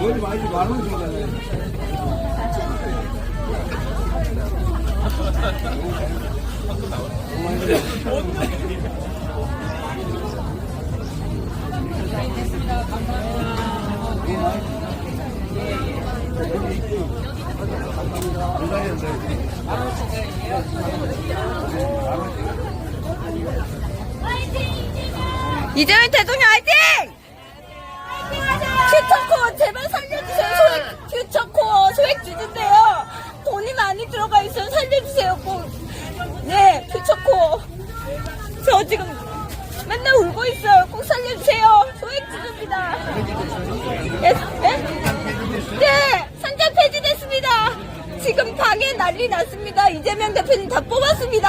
머리 많이 말로 주잖아요. 이재명 대통령 화이팅! 퓨처코어 제발 살려주세요. 소액 퓨처코어 소액 주주인데요. 돈이 많이 들어가 있어요. 살려주세요. 꼭. 네, 퓨처코어. 저 지금 맨날 울고 있어요. 꼭 살려주세요. 소액 주주입니다. 지금 방에 난리 났습니다. 이재명 대표님 다 뽑았습니다.